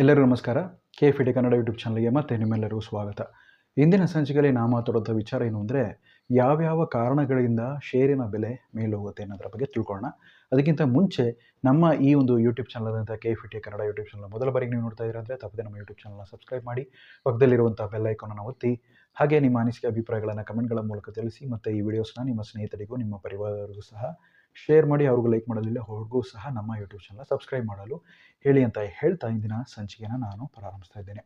ಎಲ್ಲರಿಗೂ ನಮಸ್ಕಾರ. K FIDE Kannada YouTube ಚಾನಲ್ಗೆ ಮತ್ತೆ ನಿಮ್ಮೆಲ್ಲರಿಗೂ ಸ್ವಾಗತ. ಇಂದಿನ ಸಂಚಿಕೆಯಲ್ಲಿ ನಾ ಮಾತಾಡೋದ ವಿಚಾರ ಏನು ಅಂದರೆ, ಯಾವ್ಯಾವ ಕಾರಣಗಳಿಂದ ಷೇರಿನ ಬೆಲೆ ಮೇಲೋಗುತ್ತೆ ಅನ್ನೋದ್ರ ಬಗ್ಗೆ ತಿಳ್ಕೊಳ್ಳೋಣ. ಅದಕ್ಕಿಂತ ಮುಂಚೆ ನಮ್ಮ ಈ ಒಂದು ಯೂಟ್ಯೂಬ್ ಅಂತ ಕೆ ಫಿಟಿ ಕನ್ನಡ ಯೂಟ್ಯೂಬ್ ಚಾನಲ್ ಮೊದಲ ಬಾರಿಗೆ ನೀವು ನೋಡ್ತಾ ಇದ್ದೀರಾ ಅಂದರೆ, ತಪ್ಪದೆ ನಮ್ಮ ಯೂಟ್ಯೂಬ್ ಚಾನಲ್ನ ಸಬ್ಸ್ಕ್ರೈಬ್ ಮಾಡಿ, ಪಕ್ಕದಲ್ಲಿರುವಂಥ ಬೆಲ್ ಐಕಾನನ್ನು ಒತ್ತಿ, ಹಾಗೆ ನಿಮ್ಮ ಅನಿಸಿಕೆ, ಅಭಿಪ್ರಾಯಗಳನ್ನು ಕಮೆಂಟ್ಗಳ ಮೂಲಕ ತಿಳಿಸಿ, ಮತ್ತು ಈ ವಿಡಿಯೋಸ್ನ ನಿಮ್ಮ ಸ್ನೇಹಿತರಿಗೂ ನಿಮ್ಮ ಪರಿವಾರದವರಿಗೂ ಸಹ ಶೇರ್ ಮಾಡಿ ಅವ್ರಿಗೂ ಲೈಕ್ ಮಾಡೋದಿಲ್ಲ ಅವ್ರಿಗೂ ಸಹ ನಮ್ಮ ಯೂಟ್ಯೂಬ್ ಚಾನಲ್ ಸಬ್ಸ್ಕ್ರೈಬ್ ಮಾಡಲು ಹೇಳಿ ಅಂತ ಹೇಳ್ತಾ ಇಂದಿನ ಸಂಚಿಕೆಯನ್ನು ನಾನು ಪ್ರಾರಂಭಿಸ್ತಾ ಇದ್ದೇನೆ.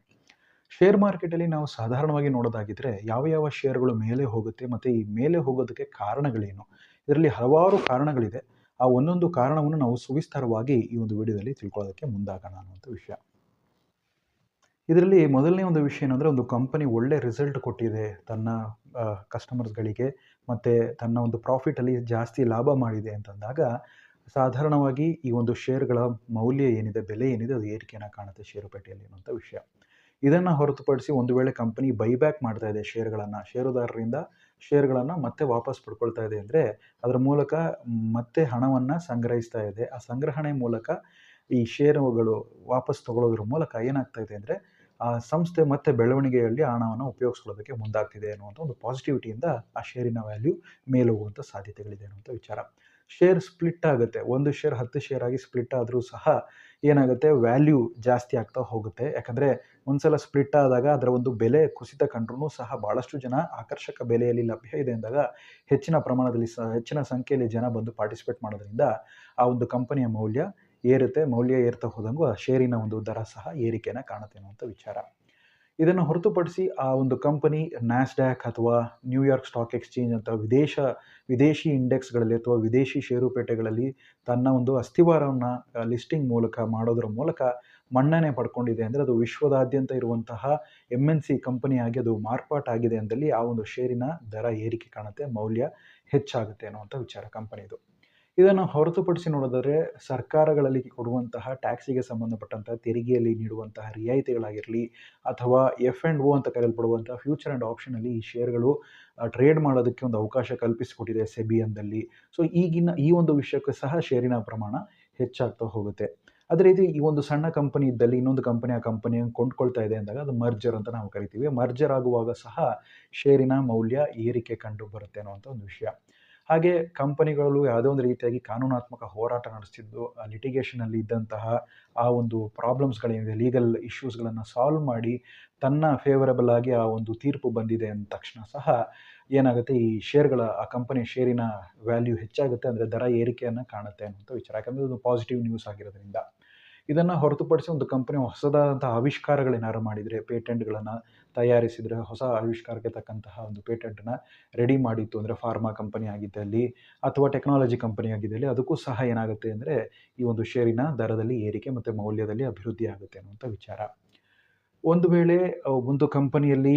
ಶೇರ್ ಮಾರ್ಕೆಟಲ್ಲಿ ನಾವು ಸಾಧಾರಣವಾಗಿ ನೋಡೋದಾಗಿದ್ದರೆ ಯಾವ ಯಾವ ಶೇರ್ಗಳು ಮೇಲೆ ಹೋಗುತ್ತೆ ಮತ್ತು ಈ ಮೇಲೆ ಹೋಗೋದಕ್ಕೆ ಕಾರಣಗಳೇನು? ಇದರಲ್ಲಿ ಹಲವಾರು ಕಾರಣಗಳಿದೆ. ಆ ಒಂದೊಂದು ಕಾರಣವನ್ನು ನಾವು ಸುವಿಸ್ತಾರವಾಗಿ ಈ ಒಂದು ವಿಡಿಯೋದಲ್ಲಿ ತಿಳ್ಕೊಳ್ಳೋದಕ್ಕೆ ಮುಂದಾಗೋಣ ಅನ್ನುವಂಥ ವಿಷಯ. ಇದರಲ್ಲಿ ಮೊದಲನೇ ಒಂದು ವಿಷಯ ಏನಂದರೆ ಒಂದು ಕಂಪನಿ ಒಳ್ಳೆ ರಿಸಲ್ಟ್ ಕೊಟ್ಟಿದೆ ತನ್ನ ಕಸ್ಟಮರ್ಸ್ಗಳಿಗೆ ಮತ್ತು ತನ್ನ ಒಂದು ಪ್ರಾಫಿಟಲ್ಲಿ ಜಾಸ್ತಿ ಲಾಭ ಮಾಡಿದೆ ಅಂತಂದಾಗ ಸಾಧಾರಣವಾಗಿ ಈ ಒಂದು ಶೇರ್ಗಳ ಮೌಲ್ಯ ಏನಿದೆ, ಬೆಲೆ ಏನಿದೆ ಅದು ಏರಿಕೆಯನ್ನು ಕಾಣುತ್ತೆ ಷೇರುಪೇಟೆಯಲ್ಲಿ ಅನ್ನೋಂಥ ವಿಷಯ. ಇದನ್ನು ಹೊರತುಪಡಿಸಿ ಒಂದು ವೇಳೆ ಕಂಪನಿ ಬೈಬ್ಯಾಕ್ ಮಾಡ್ತಾ ಇದೆ ಶೇರ್ಗಳನ್ನು ಷೇರುದಾರರಿಂದ ಶೇರ್ಗಳನ್ನು ಮತ್ತೆ ವಾಪಸ್ ಪಡ್ಕೊಳ್ತಾ ಇದೆ ಅಂದರೆ ಅದರ ಮೂಲಕ ಮತ್ತೆ ಹಣವನ್ನು ಸಂಗ್ರಹಿಸ್ತಾ ಇದೆ. ಆ ಸಂಗ್ರಹಣೆ ಮೂಲಕ ಈ ಷೇರುಗಳು ವಾಪಸ್ ತಗೊಳ್ಳೋದ್ರ ಮೂಲಕ ಏನಾಗ್ತಾ ಇದೆ ಅಂದರೆ ಆ ಸಂಸ್ಥೆ ಮತ್ತೆ ಬೆಳವಣಿಗೆಯಲ್ಲಿ ಹಣವನ್ನು ಉಪಯೋಗಿಸ್ಕೊಳ್ಳೋದಕ್ಕೆ ಮುಂದಾಗ್ತಿದೆ ಅನ್ನುವಂಥ ಒಂದು ಪಾಸಿಟಿವಿಟಿಯಿಂದ ಆ ಶೇರಿನ ವ್ಯಾಲ್ಯೂ ಮೇಲೋಗುವಂಥ ಸಾಧ್ಯತೆಗಳಿದೆ ಅನ್ನುವಂಥ ವಿಚಾರ. ಶೇರ್ ಸ್ಪ್ಲಿಟ್ ಆಗುತ್ತೆ. ಒಂದು ಶೇರ್ ಹತ್ತು ಶೇರ್ ಆಗಿ ಸ್ಪ್ಲಿಟ್ ಆದರೂ ಸಹ ಏನಾಗುತ್ತೆ? ವ್ಯಾಲ್ಯೂ ಜಾಸ್ತಿ ಆಗ್ತಾ ಹೋಗುತ್ತೆ. ಯಾಕಂದರೆ ಒಂದ್ಸಲ ಸ್ಪ್ಲಿಟ್ ಆದಾಗ ಅದರ ಒಂದು ಬೆಲೆ ಕುಸಿತ ಕಂಡ್ರೂ ಸಹ ಭಾಳಷ್ಟು ಜನ ಆಕರ್ಷಕ ಬೆಲೆಯಲ್ಲಿ ಲಭ್ಯ ಇದೆ ಅಂದಾಗ ಹೆಚ್ಚಿನ ಪ್ರಮಾಣದಲ್ಲಿ ಸಹ ಹೆಚ್ಚಿನ ಸಂಖ್ಯೆಯಲ್ಲಿ ಜನ ಬಂದು ಪಾರ್ಟಿಸಿಪೇಟ್ ಮಾಡೋದ್ರಿಂದ ಆ ಒಂದು ಕಂಪನಿಯ ಮೌಲ್ಯ ಏರುತ್ತೆ, ಮೌಲ್ಯ ಏರ್ತಾ ಹೋದಂಗೂ ಆ ಶೇರಿನ ಒಂದು ದರ ಸಹ ಏರಿಕೆನ ಕಾಣುತ್ತೆ ಅನ್ನುವಂಥ ವಿಚಾರ. ಇದನ್ನು ಹೊರತುಪಡಿಸಿ ಆ ಒಂದು ಕಂಪನಿ ನ್ಯಾಸ್ಡ್ಯಾಕ್ ಅಥವಾ ನ್ಯೂಯಾರ್ಕ್ ಸ್ಟಾಕ್ ಎಕ್ಸ್ಚೇಂಜ್ ಅಂತ ವಿದೇಶ, ವಿದೇಶಿ ಇಂಡೆಕ್ಸ್ಗಳಲ್ಲಿ ಅಥವಾ ವಿದೇಶಿ ಷೇರುಪೇಟೆಗಳಲ್ಲಿ ತನ್ನ ಒಂದು ಅಸ್ಥಿವಾರವನ್ನು ಲಿಸ್ಟಿಂಗ್ ಮೂಲಕ ಮಾಡೋದ್ರ ಮೂಲಕ ಮನ್ನಣೆ ಪಡ್ಕೊಂಡಿದೆ ಅಂದರೆ ಅದು ವಿಶ್ವದಾದ್ಯಂತ ಇರುವಂತಹ ಎಂ ಎನ್ ಸಿ ಕಂಪನಿಯಾಗಿ ಅದು ಮಾರ್ಪಾಟಾಗಿದೆ ಅಂದಲ್ಲಿ ಆ ಒಂದು ಶೇರಿನ ದರ ಏರಿಕೆ ಕಾಣುತ್ತೆ, ಮೌಲ್ಯ ಹೆಚ್ಚಾಗುತ್ತೆ ಅನ್ನುವಂಥ ವಿಚಾರ ಕಂಪನಿದು. ಇದನ್ನು ಹೊರತುಪಡಿಸಿ ನೋಡಿದರೆ ಸರ್ಕಾರಗಳಲ್ಲಿ ಕೊಡುವಂತಹ ಟ್ಯಾಕ್ಸಿಗೆ ಸಂಬಂಧಪಟ್ಟಂತಹ ತೆರಿಗೆಯಲ್ಲಿ ನೀಡುವಂತಹ ರಿಯಾಯಿತಿಗಳಾಗಿರಲಿ ಅಥವಾ ಎಫ್ ಆ್ಯಂಡ್ ಓ ಅಂತ ಕರೆಯಲ್ಪಡುವಂತಹ ಫ್ಯೂಚರ್ ಆ್ಯಂಡ್ ಆಪ್ಷನಲ್ಲಿ ಈ ಶೇರ್ಗಳು ಟ್ರೇಡ್ ಮಾಡೋದಕ್ಕೆ ಒಂದು ಅವಕಾಶ ಕಲ್ಪಿಸಿಕೊಟ್ಟಿದೆ ಸೆಬಿ ಅಂದಲ್ಲಿ. ಸೊ, ಈಗಿನ ಈ ಒಂದು ವಿಷಯಕ್ಕೂ ಸಹ ಶೇರಿನ ಪ್ರಮಾಣ ಹೆಚ್ಚಾಗ್ತಾ ಹೋಗುತ್ತೆ. ಅದೇ ರೀತಿ ಈ ಒಂದು ಸಣ್ಣ ಕಂಪನಿ ಇದ್ದಲ್ಲಿ ಇನ್ನೊಂದು ಕಂಪನಿ, ಆ ಕಂಪನಿಯನ್ನು ಕೊಂಡ್ಕೊಳ್ತಾ ಇದೆ ಅಂದಾಗ ಅದು ಮರ್ಜರ್ ಅಂತ ನಾವು ಕರಿತೀವಿ. ಮರ್ಜರ್ ಆಗುವಾಗ ಸಹ ಶೇರಿನ ಮೌಲ್ಯ ಏರಿಕೆ ಕಂಡು ಬರುತ್ತೆ ಅನ್ನುವಂಥ ಒಂದು ವಿಷಯ. ಹಾಗೆ ಕಂಪನಿಗಳು ಯಾವುದೋ ಒಂದು ರೀತಿಯಾಗಿ ಕಾನೂನಾತ್ಮಕ ಹೋರಾಟ ನಡೆಸ್ತಿದ್ದು ಲಿಟಿಗೇಷನಲ್ಲಿ ಇದ್ದಂತಹ ಆ ಒಂದು ಪ್ರಾಬ್ಲಮ್ಸ್ಗಳೇನಿದೆ ಲೀಗಲ್ ಇಶ್ಯೂಸ್ಗಳನ್ನು ಸಾಲ್ವ್ ಮಾಡಿ ತನ್ನ ಫೇವರಬಲ್ ಆಗಿ ಆ ಒಂದು ತೀರ್ಪು ಬಂದಿದೆ ಅಂದ ತಕ್ಷಣ ಸಹ ಏನಾಗುತ್ತೆ, ಈ ಶೇರ್ಗಳ ಆ ಕಂಪನಿ ಶೇರಿನ ವ್ಯಾಲ್ಯೂ ಹೆಚ್ಚಾಗುತ್ತೆ, ಅಂದರೆ ದರ ಏರಿಕೆಯನ್ನು ಕಾಣುತ್ತೆ ಅನ್ನುವಂಥ ವಿಚಾರ. ಯಾಕಂದರೆ ಇದು ಪಾಸಿಟಿವ್ ನ್ಯೂಸ್ ಆಗಿರೋದ್ರಿಂದ. ಇದನ್ನು ಹೊರತುಪಡಿಸಿ ಒಂದು ಕಂಪನಿ ಹೊಸದಾದಂಥ ಆವಿಷ್ಕಾರಗಳೇನಾದ್ರು ಮಾಡಿದರೆ ಪೇಟೆಂಟ್ಗಳನ್ನು ತಯಾರಿಸಿದರೆ ಹೊಸ ಆವಿಷ್ಕಾರಕ್ಕೆ ತಕ್ಕಂತಹ ಒಂದು ಪೇಟೆಂಟನ್ನು ರೆಡಿ ಮಾಡಿತ್ತು ಅಂದರೆ ಫಾರ್ಮಾ ಕಂಪನಿ ಆಗಿದ್ದಲ್ಲಿ ಅಥವಾ ಟೆಕ್ನಾಲಜಿ ಕಂಪನಿ ಆಗಿದ್ದಲ್ಲಿ ಅದಕ್ಕೂ ಸಹ ಏನಾಗುತ್ತೆ ಅಂದರೆ ಈ ಒಂದು ಷೇರಿನ ದರದಲ್ಲಿ ಏರಿಕೆ ಮತ್ತು ಮೌಲ್ಯದಲ್ಲಿ ಅಭಿವೃದ್ಧಿ ಆಗುತ್ತೆ ಅನ್ನುವಂಥ ವಿಚಾರ. ಒಂದು ವೇಳೆ ಒಂದು ಕಂಪನಿಯಲ್ಲಿ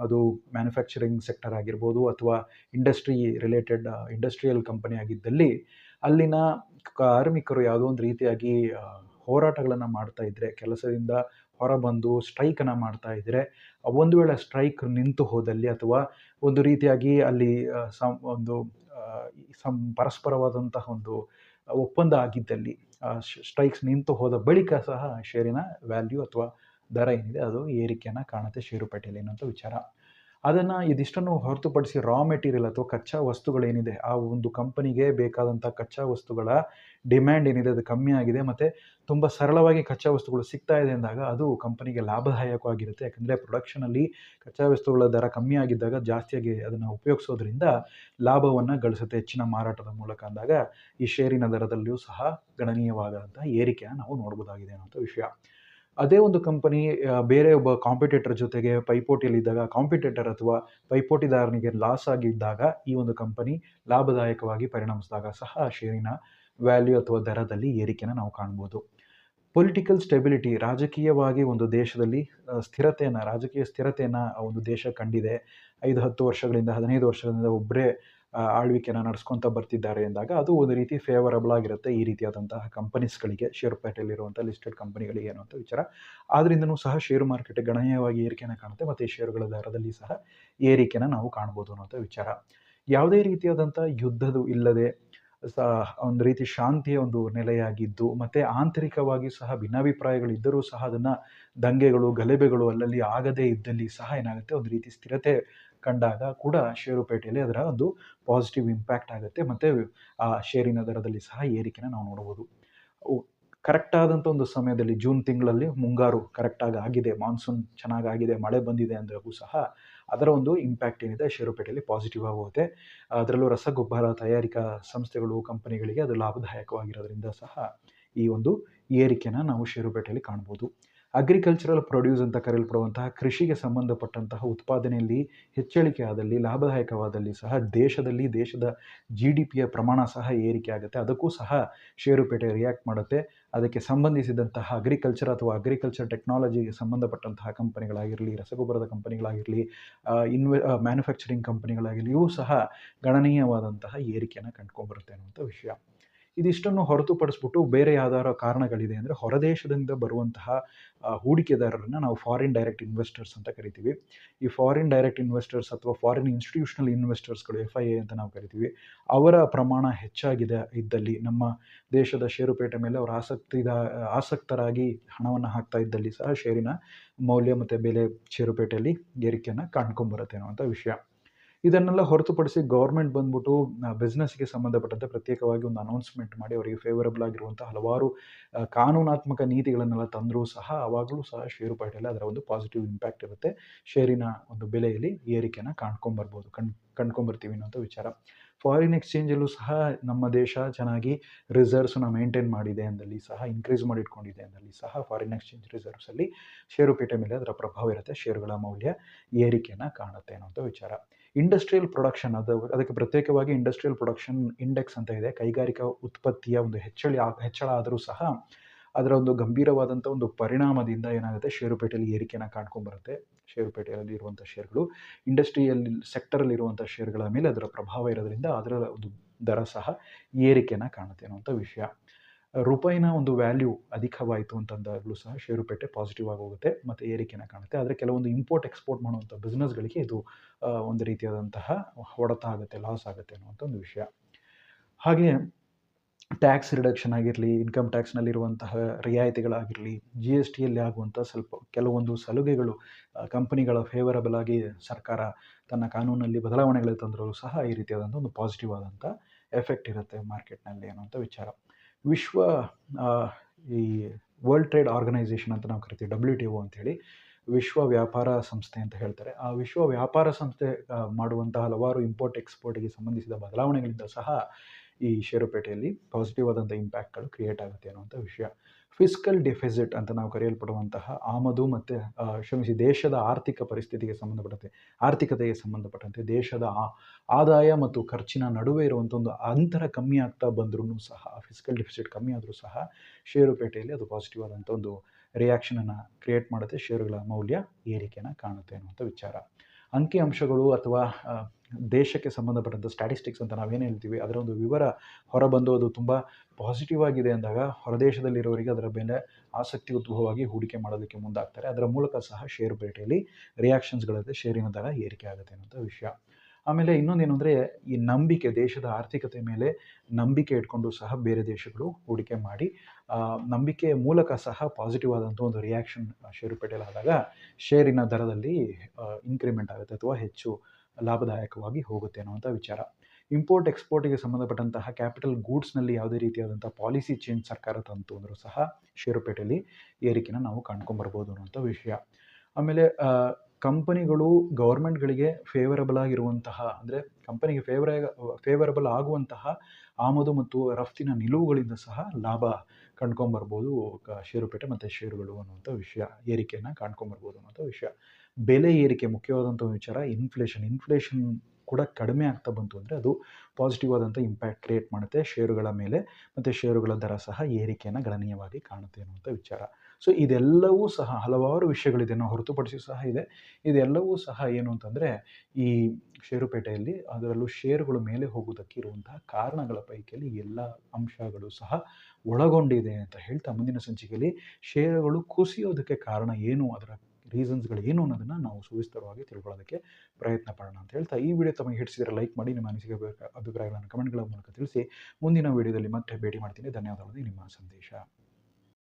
ಅದು ಮ್ಯಾನುಫ್ಯಾಕ್ಚರಿಂಗ್ ಸೆಕ್ಟರ್ ಆಗಿರ್ಬೋದು ಅಥವಾ ಇಂಡಸ್ಟ್ರಿ ರಿಲೇಟೆಡ್ ಇಂಡಸ್ಟ್ರಿಯಲ್ ಕಂಪನಿ ಆಗಿದ್ದಲ್ಲಿ ಅಲ್ಲಿನ ಕಾರ್ಮಿಕರು ಯಾವುದೋ ಒಂದು ರೀತಿಯಾಗಿ ಹೋರಾಟಗಳನ್ನು ಮಾಡ್ತಾ ಇದ್ದರೆ ಕೆಲಸದಿಂದ ಹೊರಬಂದು ಸ್ಟ್ರೈಕನ್ನು ಮಾಡ್ತಾ ಇದ್ದರೆ, ಒಂದು ವೇಳೆ ಸ್ಟ್ರೈಕ್ ನಿಂತು ಹೋದಲ್ಲಿ ಅಥವಾ ಒಂದು ರೀತಿಯಾಗಿ ಅಲ್ಲಿ ಸಂ, ಒಂದು ಸಂ, ಪರಸ್ಪರವಾದಂತಹ ಒಂದು ಒಪ್ಪಂದ ಆಗಿದ್ದಲ್ಲಿ ಸ್ಟ್ರೈಕ್ಸ್ ನಿಂತು ಹೋದ ಬಳಿಕ ಸಹ ಶೇರಿನ ವ್ಯಾಲ್ಯೂ ಅಥವಾ ದರ ಏನಿದೆ ಅದು ಏರಿಕೆಯನ್ನು ಕಾಣುತ್ತೆ ಷೇರುಪೇಟೆಯಲ್ಲಿ ಅನ್ನೋಂಥ ವಿಚಾರ. ಅದನ್ನು ಇದಿಷ್ಟನ್ನು ಹೊರತುಪಡಿಸಿ ರಾ ಮೆಟೀರಿಯಲ್ ಅಥವಾ ಕಚ್ಚಾ ವಸ್ತುಗಳೇನಿದೆ, ಆ ಒಂದು ಕಂಪನಿಗೆ ಬೇಕಾದಂಥ ಕಚ್ಚಾ ವಸ್ತುಗಳ ಡಿಮ್ಯಾಂಡ್ ಏನಿದೆ, ಅದು ಕಮ್ಮಿ ಆಗಿದೆ ಮತ್ತು ತುಂಬ ಸರಳವಾಗಿ ಕಚ್ಚಾ ವಸ್ತುಗಳು ಸಿಗ್ತಾ ಇದೆ ಅಂದಾಗ ಅದು ಕಂಪನಿಗೆ ಲಾಭದಾಯಕವಾಗಿರುತ್ತೆ. ಯಾಕಂದರೆ ಪ್ರೊಡಕ್ಷನಲ್ಲಿ ಕಚ್ಚಾ ವಸ್ತುಗಳ ದರ ಕಮ್ಮಿ ಆಗಿದ್ದಾಗ ಜಾಸ್ತಿಯಾಗಿ ಅದನ್ನು ಉಪಯೋಗಿಸೋದ್ರಿಂದ ಲಾಭವನ್ನು ಗಳಿಸುತ್ತೆ ಹೆಚ್ಚಿನ ಮಾರಾಟದ ಮೂಲಕ ಅಂದಾಗ ಈ ಷೇರಿನ ದರದಲ್ಲಿಯೂ ಸಹ ಗಣನೀಯವಾದಂಥ ಏರಿಕೆಯನ್ನು ನಾವು ನೋಡ್ಬೋದಾಗಿದೆ ಅನ್ನೋಂಥ ವಿಷಯ. ಅದೇ ಒಂದು ಕಂಪನಿ ಬೇರೆ ಒಬ್ಬ ಕಾಂಪಿಟೇಟರ್ ಜೊತೆಗೆ ಪೈಪೋಟಿಯಲ್ಲಿದ್ದಾಗ ಕಾಂಪಿಟೇಟರ್ ಅಥವಾ ಪೈಪೋಟಿದಾರನಿಗೆ ಲಾಸ್ ಆಗಿದ್ದಾಗ ಈ ಒಂದು ಕಂಪನಿ ಲಾಭದಾಯಕವಾಗಿ ಪರಿಣಮಿಸಿದಾಗ ಸಹ ಶೇರಿನ ವ್ಯಾಲ್ಯೂ ಅಥವಾ ದರದಲ್ಲಿ ಏರಿಕೆನ ನಾವು ಕಾಣ್ಬೋದು. ಪೊಲಿಟಿಕಲ್ ಸ್ಟೆಬಿಲಿಟಿ ರಾಜಕೀಯವಾಗಿ ಒಂದು ದೇಶದಲ್ಲಿ ಸ್ಥಿರತೆಯನ್ನು, ರಾಜಕೀಯ ಸ್ಥಿರತೆಯನ್ನು ಒಂದು ದೇಶ ಕಂಡಿದೆ. ಐದು ಹತ್ತು ವರ್ಷಗಳಿಂದ, ಹದಿನೈದು ವರ್ಷಗಳಿಂದ ಒಬ್ಬರೇ ಆಳ್ವಿಕೆನ ನಡೆಸ್ಕೊತ ಬರ್ತಿದ್ದಾರೆ ಎಂದಾಗ ಅದು ಒಂದು ರೀತಿ ಫೇವರಬಲ್ ಆಗಿರುತ್ತೆ ಈ ರೀತಿಯಾದಂತಹ ಕಂಪನೀಸ್ಗಳಿಗೆ ಷೇರುಪೇಟೆಯಲ್ಲಿರುವಂಥ ಲಿಸ್ಟೆಡ್ ಕಂಪನಿಗಳಿಗೆ ಅನ್ನುವಂಥ ವಿಚಾರ. ಆದ್ದರಿಂದನೂ ಸಹ ಶೇರು ಮಾರ್ಕೆಟ್ ಗಣನೀಯವಾಗಿ ಏರಿಕೆನ ಕಾಣುತ್ತೆ ಮತ್ತು ಈ ಷೇರುಗಳ ದರದಲ್ಲಿ ಸಹ ಏರಿಕೆನ ನಾವು ಕಾಣ್ಬೋದು ಅನ್ನುವಂಥ ವಿಚಾರ. ಯಾವುದೇ ರೀತಿಯಾದಂಥ ಯುದ್ಧದು ಇಲ್ಲದೆ ಸ, ಒಂದು ರೀತಿ ಶಾಂತಿಯ ಒಂದು ನೆಲೆಯಾಗಿದ್ದು ಮತ್ತು ಆಂತರಿಕವಾಗಿ ಸಹ ಭಿನ್ನಾಭಿಪ್ರಾಯಗಳಿದ್ದರೂ ಸಹ ಅದನ್ನು ದಂಗೆಗಳು, ಗಲಭೆಗಳು ಅಲ್ಲಲ್ಲಿ ಆಗದೇ ಇದ್ದಲ್ಲಿ ಸಹ ಏನಾಗುತ್ತೆ? ಒಂದು ರೀತಿ ಸ್ಥಿರತೆ ಕಂಡಾಗ ಕೂಡ ಷೇರುಪೇಟೆಯಲ್ಲಿ ಅದರ ಒಂದು ಪಾಸಿಟಿವ್ ಇಂಪ್ಯಾಕ್ಟ್ ಆಗುತ್ತೆ. ಮತ್ತು, ಆ ಷೇರಿನ ದರದಲ್ಲಿ ಸಹ ಏರಿಕೆನ ನಾವು ನೋಡಬಹುದು. ಕರೆಕ್ಟಾದಂಥ ಒಂದು ಸಮಯದಲ್ಲಿ ಜೂನ್ ತಿಂಗಳಲ್ಲಿ ಮುಂಗಾರು ಕರೆಕ್ಟಾಗಿ ಆಗಿದೆ ಮಾನ್ಸೂನ್ ಚೆನ್ನಾಗಾಗಿದೆ ಮಳೆ ಬಂದಿದೆ ಅಂದಾಗೂ ಸಹ ಅದರ ಒಂದು ಇಂಪ್ಯಾಕ್ಟ್ ಏನಿದೆ ಷೇರುಪೇಟೆಯಲ್ಲಿ ಪಾಸಿಟಿವ್ ಆಗುತ್ತೆ. ಅದರಲ್ಲೂ ರಸಗೊಬ್ಬರ ತಯಾರಿಕಾ ಸಂಸ್ಥೆಗಳು ಕಂಪನಿಗಳಿಗೆ ಅದು ಲಾಭದಾಯಕವಾಗಿರೋದ್ರಿಂದ ಸಹ ಈ ಒಂದು ಏರಿಕೆನ ನಾವು ಷೇರುಪೇಟೆಯಲ್ಲಿ ಕಾಣ್ಬೋದು. ಅಗ್ರಿಕಲ್ಚರಲ್ ಪ್ರೊಡ್ಯೂಸ್ ಅಂತ ಕರೆಯಲ್ಪಡುವಂತಹ ಕೃಷಿಗೆ ಸಂಬಂಧಪಟ್ಟಂತಹ ಉತ್ಪಾದನೆಯಲ್ಲಿ ಹೆಚ್ಚಳಿಕೆ ಆದಲ್ಲಿ, ಲಾಭದಾಯಕವಾದಲ್ಲಿ ಸಹ ದೇಶದಲ್ಲಿ ದೇಶದ ಜಿ ಡಿ ಪಿಯ ಪ್ರಮಾಣ ಸಹ ಏರಿಕೆ ಆಗುತ್ತೆ. ಅದಕ್ಕೂ ಸಹ ಷೇರುಪೇಟೆ ರಿಯಾಕ್ಟ್ ಮಾಡುತ್ತೆ. ಅದಕ್ಕೆ ಸಂಬಂಧಿಸಿದಂತಹ ಅಗ್ರಿಕಲ್ಚರ್ ಅಥವಾ ಅಗ್ರಿಕಲ್ಚರ್ ಟೆಕ್ನಾಲಜಿಗೆ ಸಂಬಂಧಪಟ್ಟಂತಹ ಕಂಪನಿಗಳಾಗಿರಲಿ, ರಸಗೊಬ್ಬರದ ಕಂಪನಿಗಳಾಗಿರಲಿ ಇನ್ವೆ ಮ್ಯಾನುಫ್ಯಾಕ್ಚರಿಂಗ್ ಕಂಪನಿಗಳಾಗಿರಲಿ, ಇವು ಸಹ ಗಣನೀಯವಾದಂತಹ ಏರಿಕೆಯನ್ನು ಕಂಡುಕೊಂಡ್ಬರುತ್ತೆ ಅನ್ನುವಂಥ ವಿಷಯ. ಇದಿಷ್ಟನ್ನು ಹೊರತುಪಡಿಸ್ಬಿಟ್ಟು ಬೇರೆ ಯಾವ್ದಾರ ಕಾರಣಗಳಿದೆ ಅಂದರೆ ಹೊರದೇಶದಿಂದ ಬರುವಂತಹ ಹೂಡಿಕೆದಾರರನ್ನು ನಾವು ಫಾರಿನ್ ಡೈರೆಕ್ಟ್ ಇನ್ವೆಸ್ಟರ್ಸ್ ಅಂತ ಕರಿತೀವಿ. ಈ ಫಾರಿನ್ ಡೈರೆಕ್ಟ್ ಇನ್ವೆಸ್ಟರ್ಸ್ ಅಥವಾ ಫಾರಿನ್ ಇನ್ಸ್ಟಿಟ್ಯೂಷನಲ್ ಇನ್ವೆಸ್ಟರ್ಸ್ಗಳು ಎಫ್ ಐ ಅಂತ ನಾವು ಕರಿತೀವಿ, ಅವರ ಪ್ರಮಾಣ ಹೆಚ್ಚಾಗಿದೆ ಇದ್ದಲ್ಲಿ. ನಮ್ಮ ದೇಶದ ಷೇರುಪೇಟೆ ಮೇಲೆ ಅವರು ಆಸಕ್ತಿದ ಆಸಕ್ತರಾಗಿ ಹಣವನ್ನು ಹಾಕ್ತಾ ಇದ್ದಲ್ಲಿ ಸಹ ಷೇರಿನ ಮೌಲ್ಯ ಮತ್ತು ಬೆಲೆ ಷೇರುಪೇಟೆಯಲ್ಲಿ ಏರಿಕೆಯನ್ನು ಕಾಣ್ಕೊಂಬರುತ್ತೆ ಅನ್ನುವಂಥ ವಿಷಯ. ಇದನ್ನೆಲ್ಲ ಹೊರತುಪಡಿಸಿ ಗೌರ್ಮೆಂಟ್ ಬಂದ್ಬಿಟ್ಟು ಬಿಸ್ನೆಸ್ಗೆ ಸಂಬಂಧಪಟ್ಟಂತೆ ಪ್ರತ್ಯೇಕವಾಗಿ ಒಂದು ಅನೌನ್ಸ್ಮೆಂಟ್ ಮಾಡಿ ಅವರಿಗೆ ಫೇವರಬಲ್ ಆಗಿರುವಂಥ ಹಲವಾರು ಕಾನೂನಾತ್ಮಕ ನೀತಿಗಳನ್ನೆಲ್ಲ ತಂದರೂ ಸಹ ಆವಾಗಲೂ ಸಹ ಷೇರುಪೇಟೆಯಲ್ಲಿ ಅದರ ಒಂದು ಪಾಸಿಟಿವ್ ಇಂಪ್ಯಾಕ್ಟ್ ಇರುತ್ತೆ. ಷೇರಿನ ಒಂದು ಬೆಲೆಯಲ್ಲಿ ಏರಿಕೆನ ಕಾಣ್ಕೊಂಬರ್ಬೋದು. ಕಣ್, ಕಂಡ್ಕೊಂಬರ್ತೀವಿ ಅನ್ನೋಂಥ ವಿಚಾರ. ಫಾರಿನ್ ಎಕ್ಸ್ಚೇಂಜಲ್ಲೂ ಸಹ ನಮ್ಮ ದೇಶ ಚೆನ್ನಾಗಿ ರಿಸರ್ವ್ಸನ್ನ ಮೇಂಟೈನ್ ಮಾಡಿದೆ ಅಂದಲ್ಲಿ ಸಹ ಇನ್ಕ್ರೀಸ್ ಮಾಡಿ ಇಟ್ಕೊಂಡಿದೆ ಅಂದಲ್ಲಿ ಸಹ ಫಾರಿನ್ ಎಕ್ಸ್ಚೇಂಜ್ ರಿಸರ್ವ್ಸಲ್ಲಿ ಷೇರುಪೇಟೆ ಮೇಲೆ ಅದರ ಪ್ರಭಾವ ಇರುತ್ತೆ. ಷೇರುಗಳ ಮೌಲ್ಯ ಏರಿಕೆಯನ್ನು ಕಾಣುತ್ತೆ ಅನ್ನೋಂಥ ವಿಚಾರ. ಇಂಡಸ್ಟ್ರಿಯಲ್ ಪ್ರೊಡಕ್ಷನ್ ಅದು ಅದಕ್ಕೆ ಪ್ರತ್ಯೇಕವಾಗಿ ಇಂಡಸ್ಟ್ರಿಯಲ್ ಪ್ರೊಡಕ್ಷನ್ ಇಂಡೆಕ್ಸ್ ಅಂತ ಇದೆ. ಕೈಗಾರಿಕಾ ಉತ್ಪತ್ತಿಯ ಒಂದು ಹೆಚ್ಚಳ ಹೆಚ್ಚಳ ಆದರೂ ಸಹ ಅದರ ಒಂದು ಗಂಭೀರವಾದಂಥ ಒಂದು ಪರಿಣಾಮದಿಂದ ಏನಾಗುತ್ತೆ? ಷೇರುಪೇಟೆಯಲ್ಲಿ ಏರಿಕೆನ ಕಾಣ್ಕೊಂಬರುತ್ತೆ. ಷೇರುಪೇಟೆಯಲ್ಲಿ ಇರುವಂಥ ಷೇರುಗಳು ಸೆಕ್ಟರ್ ಸೆಕ್ಟರಲ್ಲಿ ಇರುವಂಥ ಷೇರುಗಳ ಮೇಲೆ ಅದರ ಪ್ರಭಾವ ಇರೋದ್ರಿಂದ ಅದರ ಒಂದು ದರ ಸಹ ಏರಿಕೆನ ಕಾಣುತ್ತೆ ಅನ್ನುವಂಥ ವಿಷಯ. ರೂಪಾಯಿನ ಒಂದು ವ್ಯಾಲ್ಯೂ ಅಧಿಕವಾಯಿತು ಅಂತಂದಾಗಲೂ ಸಹ ಷೇರುಪೇಟೆ ಪಾಸಿಟಿವ್ ಆಗಿ ಹೋಗುತ್ತೆ ಮತ್ತು ಏರಿಕೆನ ಕಾಣುತ್ತೆ. ಆದರೆ ಕೆಲವೊಂದು ಇಂಪೋರ್ಟ್ ಎಕ್ಸ್ಪೋರ್ಟ್ ಮಾಡುವಂಥ ಬಿಸ್ನೆಸ್ಗಳಿಗೆ ಇದು ಒಂದು ರೀತಿಯಾದಂತಹ ಹೊಡೆತ ಆಗುತ್ತೆ ಲಾಸ್ ಆಗುತ್ತೆ ಅನ್ನುವಂಥ ಒಂದು ವಿಷಯ. ಹಾಗೆ ಟ್ಯಾಕ್ಸ್ ರಿಡಕ್ಷನ್ ಆಗಿರಲಿ ಇನ್ಕಮ್ ಟ್ಯಾಕ್ಸ್ನಲ್ಲಿರುವಂತಹ ರಿಯಾಯಿತಿಗಳಾಗಿರಲಿ ಜಿ ಎಸ್ ಟಿಯಲ್ಲಿ ಆಗುವಂಥ ಸ್ವಲ್ಪ ಕೆಲವೊಂದು ಸಲುಗೆಗಳು ಕಂಪನಿಗಳ ಫೇವರಬಲ್ ಆಗಿ ಸರ್ಕಾರ ತನ್ನ ಕಾನೂನಲ್ಲಿ ಬದಲಾವಣೆಗಳು ತಂದರೂ ಸಹ ಈ ರೀತಿಯಾದಂಥ ಒಂದು ಪಾಸಿಟಿವ್ ಆದಂಥ ಎಫೆಕ್ಟ್ ಇರುತ್ತೆ ಮಾರ್ಕೆಟ್ನಲ್ಲಿ ಅನ್ನುವಂಥ ವಿಚಾರ. ವಿಶ್ವ ಈ ವರ್ಲ್ಡ್ ಟ್ರೇಡ್ ಆರ್ಗನೈಸೇಷನ್ ಅಂತ ನಾವು ಕರಿತೀವಿ ಡಬ್ಲ್ಯೂ ಟಿ ಒ ಅಂಥೇಳಿ ವಿಶ್ವ ವ್ಯಾಪಾರ ಸಂಸ್ಥೆ ಅಂತ ಹೇಳ್ತಾರೆ. ಆ ವಿಶ್ವ ವ್ಯಾಪಾರ ಸಂಸ್ಥೆ ಮಾಡುವಂಥ ಹಲವಾರು ಇಂಪೋರ್ಟ್ ಎಕ್ಸ್ಪೋರ್ಟ್ಗೆ ಸಂಬಂಧಿಸಿದ ಬದಲಾವಣೆಗಳಿಂದ ಸಹ ಈ ಷೇರುಪೇಟೆಯಲ್ಲಿ ಪಾಸಿಟಿವ್ ಆದಂಥ ಇಂಪ್ಯಾಕ್ಟ್ಗಳು ಕ್ರಿಯೇಟ್ ಆಗುತ್ತೆ ಅನ್ನುವಂಥ ವಿಷಯ. ಫಿಸ್ಕಲ್ ಡೆಫಿಸಿಟ್ ಅಂತ ನಾವು ಕರೆಯಲ್ಪಡುವಂತಹ ಆಮದು ಮತ್ತು ಕ್ಷಮಿಸಿ ದೇಶದ ಆರ್ಥಿಕ ಪರಿಸ್ಥಿತಿಗೆ ಸಂಬಂಧಪಟ್ಟಂತೆ, ಆರ್ಥಿಕತೆಗೆ ಸಂಬಂಧಪಟ್ಟಂತೆ ದೇಶದ ಆದಾಯ ಮತ್ತು ಖರ್ಚಿನ ನಡುವೆ ಇರುವಂಥ ಒಂದು ಅಂತರ ಕಮ್ಮಿ ಆಗ್ತಾ ಬಂದ್ರೂ ಸಹ, ಫಿಸ್ಕಲ್ ಡೆಫಿಸಿಟ್ ಕಮ್ಮಿ ಆದರೂ ಸಹ ಷೇರುಪೇಟೆಯಲ್ಲಿ ಅದು ಪಾಸಿಟಿವ್ ಆದಂಥ ಒಂದು ರಿಯಾಕ್ಷನನ್ನು ಕ್ರಿಯೇಟ್ ಮಾಡುತ್ತೆ, ಷೇರುಗಳ ಮೌಲ್ಯ ಏರಿಕೆಯನ್ನು ಕಾಣುತ್ತೆ ಅನ್ನುವಂಥ ವಿಚಾರ. ಅಂಕಿ ಅಂಶಗಳು ಅಥವಾ ದೇಶಕ್ಕೆ ಸಂಬಂಧಪಟ್ಟಂಥ ಸ್ಟ್ಯಾಟಿಸ್ಟಿಕ್ಸ್ ಅಂತ ನಾವೇನು ಹೇಳ್ತೀವಿ, ಅದರ ಒಂದು ವಿವರ ಹೊರಬಂದು ಅದು ತುಂಬ ಪಾಸಿಟಿವ್ ಆಗಿದೆ ಅಂದಾಗ ಹೊರದೇಶದಲ್ಲಿರೋರಿಗೆ ಅದರ ಮೇಲೆ ಆಸಕ್ತಿ ಉದ್ಭವವಾಗಿ ಹೂಡಿಕೆ ಮಾಡೋದಕ್ಕೆ ಮುಂದಾಗ್ತಾರೆ. ಅದರ ಮೂಲಕ ಸಹ ಷೇರುಪೇಟೆಯಲ್ಲಿ ರಿಯಾಕ್ಷನ್ಸ್ಗಳಲ್ಲಿ ಷೇರಿನ ದರ ಏರಿಕೆ ಆಗುತ್ತೆ ಅನ್ನೋಂಥ ವಿಷಯ. ಆಮೇಲೆ ಇನ್ನೊಂದೇನು ಅಂದರೆ, ಈ ನಂಬಿಕೆ, ದೇಶದ ಆರ್ಥಿಕತೆ ಮೇಲೆ ನಂಬಿಕೆ ಇಟ್ಕೊಂಡು ಸಹ ಬೇರೆ ದೇಶಗಳು ಹೂಡಿಕೆ ಮಾಡಿ ನಂಬಿಕೆಯ ಮೂಲಕ ಸಹ ಪಾಸಿಟಿವ್ ಆದಂಥ ಒಂದು ರಿಯಾಕ್ಷನ್ ಷೇರುಪೇಟೆಯಲ್ಲಿ ಆದಾಗ ಷೇರಿನ ದರದಲ್ಲಿ ಇನ್ಕ್ರಿಮೆಂಟ್ ಆಗುತ್ತೆ ಅಥವಾ ಹೆಚ್ಚು ಲಾಭದಾಯಕವಾಗಿ ಹೋಗುತ್ತೆ ಅನ್ನುವಂಥ ವಿಚಾರ. ಇಂಪೋರ್ಟ್ ಎಕ್ಸ್ಪೋರ್ಟಿಗೆ ಸಂಬಂಧಪಟ್ಟಂತಹ ಕ್ಯಾಪಿಟಲ್ ಗೂಡ್ಸ್ನಲ್ಲಿ ಯಾವುದೇ ರೀತಿಯಾದಂಥ ಪಾಲಿಸಿ ಚೇಂಜ್ ಸರ್ಕಾರ ತಂತು ಅಂದರೂ ಸಹ ಷೇರುಪೇಟೆಯಲ್ಲಿ ಏರಿಕೆನ ನಾವು ಕಾಣ್ಕೊಂಬರ್ಬೋದು ಅನ್ನುವಂಥ ವಿಷಯ. ಆಮೇಲೆ ಕಂಪನಿಗಳು ಗೌರ್ಮೆಂಟ್ಗಳಿಗೆ ಫೇವರಬಲ್ ಆಗಿರುವಂತಹ, ಅಂದರೆ ಕಂಪನಿಗೆ ಫೇವರ ಫೇವರಬಲ್ ಆಗುವಂತಹ ಆಮದು ಮತ್ತು ರಫ್ತಿನ ನಿಲುವುಗಳಿಂದ ಸಹ ಲಾಭ ಕಂಡ್ಕೊಂಬರ್ಬೋದು, ಕ, ಷೇರುಪೇಟೆ ಮತ್ತು ಷೇರುಗಳು ಅನ್ನುವಂಥ ವಿಷಯ, ಏರಿಕೆಯನ್ನು ಕಾಣ್ಕೊಂಬರ್ಬೋದು ಅನ್ನುವಂಥ ವಿಷಯ. ಬೆಲೆ ಏರಿಕೆ ಮುಖ್ಯವಾದಂಥ ವಿಚಾರ ಇನ್ಫ್ಲೇಷನ್ ಇನ್ಫ್ಲೇಷನ್ ಕೂಡ ಕಡಿಮೆ ಆಗ್ತಾ ಬಂತು ಅಂದರೆ ಅದು ಪಾಸಿಟಿವ್ ಆದಂಥ ಇಂಪ್ಯಾಕ್ಟ್ ಕ್ರಿಯೇಟ್ ಮಾಡುತ್ತೆ. ಷೇರುಗಳ ಮೇಲೆ ಮತ್ತು ಷೇರುಗಳ ದರ ಸಹ ಏರಿಕೆಯನ್ನು ಗಣನೀಯವಾಗಿ ಕಾಣುತ್ತೆ ಅನ್ನುವಂಥ ವಿಚಾರ. ಸೊ ಇದೆಲ್ಲವೂ ಸಹ ಹಲವಾರು ವಿಷಯಗಳಿದೆ ಹೊರತುಪಡಿಸಿ ಸಹ ಇದೆ. ಇದೆಲ್ಲವೂ ಸಹ ಏನು ಅಂತಂದರೆ, ಈ ಷೇರುಪೇಟೆಯಲ್ಲಿ ಅದರಲ್ಲೂ ಷೇರುಗಳು ಮೇಲೆ ಹೋಗುವುದಕ್ಕೆ ಇರುವಂತಹ ಕಾರಣಗಳ ಪೈಕಿಯಲ್ಲಿ ಎಲ್ಲ ಅಂಶಗಳು ಸಹ ಒಳಗೊಂಡಿದೆ ಅಂತ ಹೇಳ್ತಾ ಮುಂದಿನ ಸಂಚಿಕೆಯಲ್ಲಿ. ಷೇರುಗಳು ಕುಸಿಯೋದಕ್ಕೆ ಕಾರಣ ಏನು, ಅದರ ರೀಸನ್ಸ್ಗಳು ಏನು ಅನ್ನೋದನ್ನು ನಾವು ಸುವಿಸ್ತರವಾಗಿ ತಿಳ್ಕೊಳ್ಳೋದಕ್ಕೆ ಪ್ರಯತ್ನ ಪಡೋಣ ಅಂತ ಹೇಳ್ತಾ ಈ ವಿಡಿಯೋ ತಮಗೆ ಹಿಡಿಸಿದರೆ ಲೈಕ್ ಮಾಡಿ, ನಿಮ್ಮ ಅನಿಸಿಕೆ ಅಭಿಪ್ರಾಯಗಳನ್ನು ಕಮೆಂಟ್ಗಳ ಮೂಲಕ ತಿಳಿಸಿ. ಮುಂದಿನ ವಿಡಿಯೋದಲ್ಲಿ ಮತ್ತೆ ಭೇಟಿ ಮಾಡ್ತೀನಿ. ಧನ್ಯವಾದಗಳು. ನಿಮ್ಮ ಸಂದೇಶ.